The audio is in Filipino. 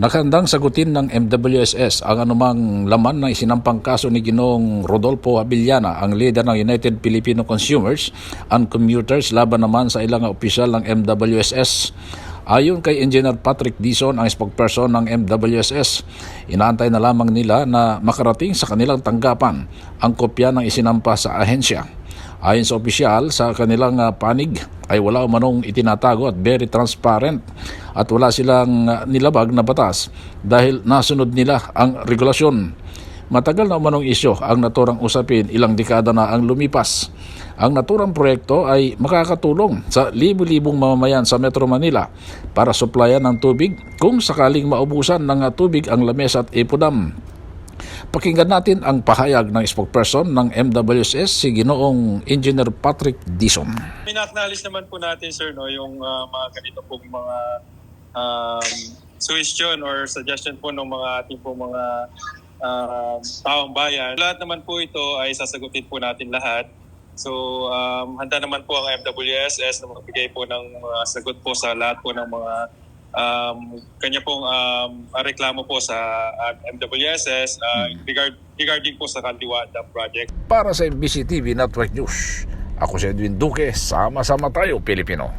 Nakandang sagutin ng MWSS ang anumang laman ng isinampang kaso ni Ginong Rodolfo Abiliana, ang leader ng United Filipino Consumers and Commuters laban naman sa ilang opisyal ng MWSS. Ayon kay Engineer Patrick Dison, ang spokesperson ng MWSS, inaantay na lamang nila na makarating sa kanilang tanggapan ang kopya ng isinampa sa ahensya. Ayon sa opisyal, sa kanilang ah, panig ay wala umanong itinatago at very transparent at wala silang ah, nilabag na batas dahil nasunod nila ang regulasyon. Matagal na umanong isyo ang naturang usapin, ilang dekada na ang lumipas. Ang naturang proyekto ay makakatulong sa libu-libong mamamayan sa Metro Manila para suplayan ng tubig kung sakaling maubusan ng ah, tubig ang Lamesa at Ipodam. Pakinggan natin ang pahayag ng spokesperson ng MWSS, si Ginoong Engineer Patrick Dison. Pina-acknowledge naman po natin sir no yung uh, mga ganito pong mga um, suggestion or suggestion po ng mga ating po mga um, taong bayan. Lahat naman po ito ay sasagutin po natin lahat. So um, handa naman po ang MWSS na magbigay po ng mga sagot po sa lahat po ng mga um, kanya pong um, reklamo po sa uh, MWSS uh, regard, regarding po sa Kandiwa Dam Project. Para sa MBC TV Network News, ako si Edwin Duque, sama-sama tayo Pilipino.